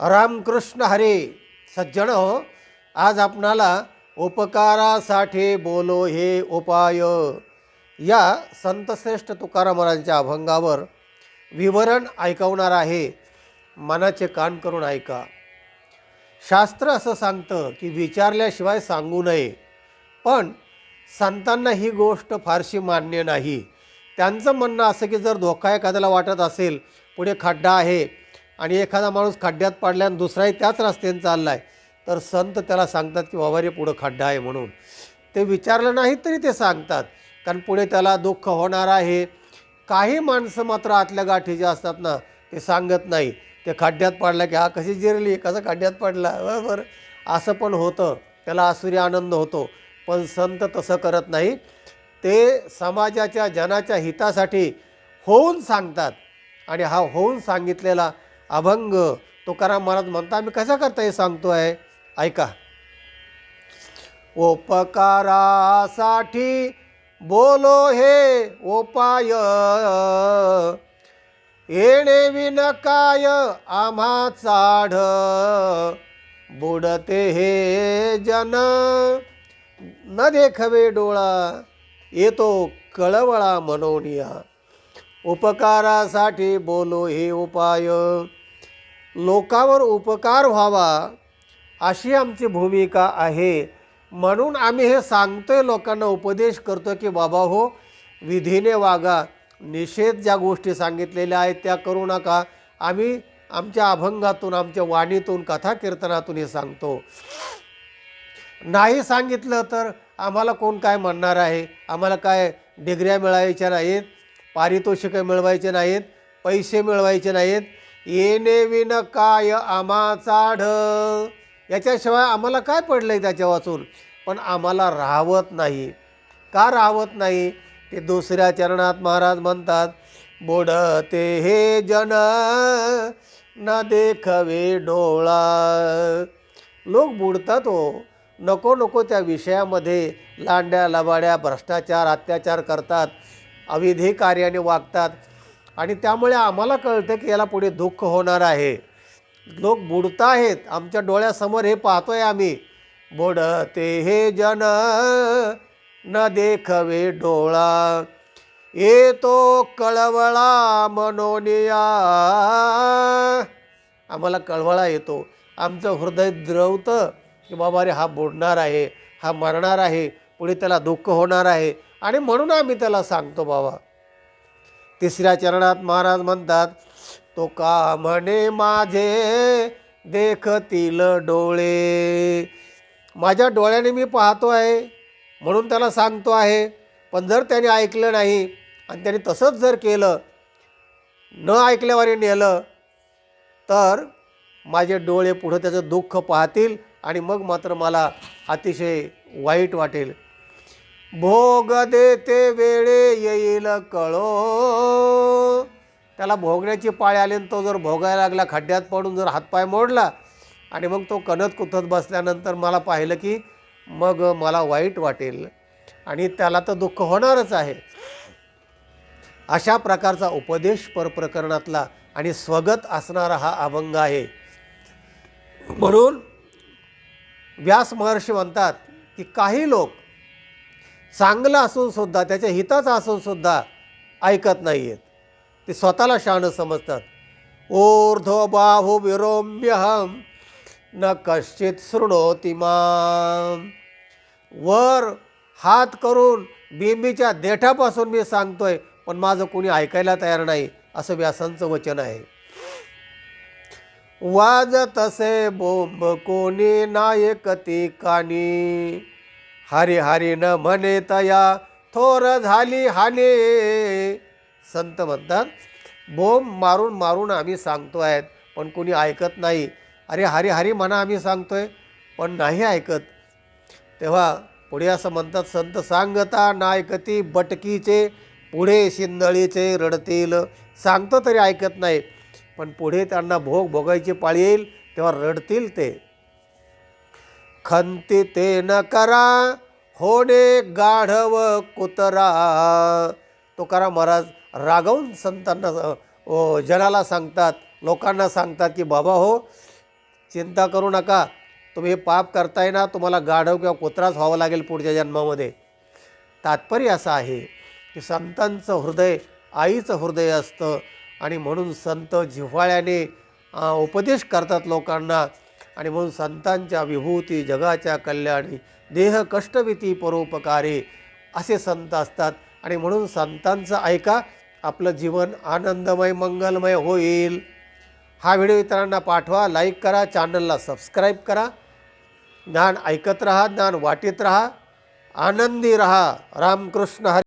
रामकृष्ण हरे सज्जन हो. आज आपणाला उपकारासाठी बोलो हे उपाय. या संतश्रेष्ठ तुकारामरांच्या अभंगावर विवरण ऐकवणार आहे. मनाचे कान करून ऐका. शास्त्र असं सांगतं की विचारल्याशिवाय सांगू नये. पण संतांना ही गोष्ट फारशी मान्य नाही. त्यांचं म्हणणं असं की जर धोका एखाद्याला वाटत असेल पुढे खड्डा आहे आणि एखादा माणूस खड्ड्यात पडल्यानं दुसराही त्याच रस्त्याने चालला आहे तर संत त्याला सांगतात की बाबा रे पुढं खड्डा आहे म्हणून. ते विचारलं नाही तरी ते सांगतात कारण पुढे त्याला दुःख होणार आहे. काही माणसं मात्र आतल्या गाठी जे असतात ना ते सांगत नाही. ते खड्ड्यात पडला की हा कशी जिरली? कसा खड्ड्यात पडला? बरोबर असं पण होतं. त्याला आसुरी आनंद होतो. पण संत तसं करत नाही. ते समाजाच्या जनाच्या हितासाठी होऊन सांगतात. आणि हा होऊन सांगितलेला अभंग. तुकाराम महाराज म्हणता आम्ही कसा करता हे सांगतो आहे ऐका. उपकारासाठी बोलो हे उपाय. येणे विनकाय आम्हा चाढ. बुडते हे जन. न देखवे डोळा. येतो कळवळा म्हणून या उपकारासाठी बोलो हे उपाय. लोकावर उपकार व्हावा अशी आमची भूमिका आहे. म्हणून आम्ही हे सांगतोय लोकांना उपदेश करतो की बाबा हो विधीने वागा. निषेध ज्या गोष्टी सांगितलेल्या आहेत त्या करू नका. आम्ही आमच्या अभंगातून आमच्या वाणीतून कथा कीर्तनातून हे सांगतो. नाही सांगितलं तर आम्हाला कोण काय म्हणणार आहे? आम्हाला काय डिग्र्या मिळवायच्या नाहीत? पारितोषिकं मिळवायचे नाहीत? पैसे मिळवायचे नाहीत? येणे विन काय आम्हा चाढ. याच्याशिवाय आम्हाला काय पडलं आहे त्याच्या वाचून पण आम्हाला राहवत नाही. का राहवत नाही? ते दुसऱ्या चरणात महाराज म्हणतात बोडते हे जन न देखवे डोळा. लोक बुडतात हो. नको नको त्या विषयामध्ये लांड्या लबाड्या भ्रष्टाचार अत्याचार करतात. अविधी कार्याने वागतात. आणि त्यामुळे आम्हाला कळतं की याला पुढे दुःख होणार आहे. लोक बुडत आहेत. आमच्या डोळ्यासमोर हे पाहतोय आम्ही. बुडते हे जन न देखवे डोळा. येतो कळवळा मनोनिया. आम्हाला कळवळा येतो. आमचं हृदय द्रवतं की बाबा रे हा बुडणार आहे. हा मरणार आहे. पुढे त्याला दुःख होणार आहे. आणि म्हणून आम्ही त्याला सांगतो बाबा. तिसऱ्या चरणात महाराज म्हणतात तो का म्हणे माझे देखतील डोळे? माझ्या डोळ्याने मी पाहतो आहे म्हणून त्याला सांगतो आहे. पण जर त्याने ऐकलं नाही आणि त्याने तसंच जर केलं न ऐकल्यावर नेलं तर माझे डोळे पुढं त्याचं दुःख पाहतील आणि मग मात्र मला अतिशय वाईट वाटेल. भोग देते वेळे येईल कळो. त्याला भोगण्याची पाळी आली आणि तो जर भोगायला लागला खड्ड्यात पडून जर हातपाय मोडला आणि मग तो कणत कुथत बसल्यानंतर मला पाहिलं की मग मला वाईट वाटेल आणि त्याला तर दुःख होणारच आहे. अशा प्रकारचा उपदेश परप्रकरणातला आणि स्वगत असणारा हा अभंग आहे. म्हणून व्यास महर्षी म्हणतात की काही लोक चांगलं असून सुद्धा त्याच्या हिताचं असून सुद्धा ऐकत नाही आहेत ते स्वतःला शहाणं समजतात. ऊर्ध्व बाहु विरोम्यहम न कश्चित शृणोती माम. वर हात करून बिंबीच्या देठापासून मी सांगतोय पण माझं कोणी ऐकायला तयार नाही असं व्यासांचं वचन आहे. वाज तसे बोंब कोणी नायकती कानी. हरी हरी न म्हणे तया थोर झाली हाने. संत म्हणतात बोंब मारून मारून आम्ही सांगतो आहेत पण कोणी ऐकत नाही. अरे हरी हरी म्हणा आम्ही सांगतोय पण नाही ऐकत. तेव्हा पुढे असं म्हणतात संत सांगता नायकती बटकीचे पुढे शिंदळीचे रडतील. सांगतो तरी ऐकत नाही पण पुढे त्यांना भोग भोगायची पाळी येईल तेव्हा रडतील ते. खंती ते न करा होणे गाढव कुतरा. तुकाराम महाराज रागवून संतांना जनाला सांगतात लोकांना सांगतात की बाबा हो चिंता करू नका. तुम्ही हे पाप करताय ना तुम्हाला गाढव किंवा कुत्राच व्हावं लागेल पुढच्या जन्मामध्ये. तात्पर्य असं आहे की संतांचं हृदय आईचं हृदय असतं आणि म्हणून संत जिव्हाळ्याने उपदेश करतात लोकांना आणि म्हणून संतांच्या विभूती जगाच्या कल्याणी देह कष्टविती परोपकारे असे संत असतात. आणि म्हणून संतांचं ऐका आपलं जीवन आनंदमय मंगलमय होईल. हा व्हिडिओ इतरांना पाठवा लाईक करा चॅनलला सबस्क्राईब करा. ज्ञान ऐकत राहा ज्ञान वाटीत राहा. आनंदी राहा. रामकृष्ण हरी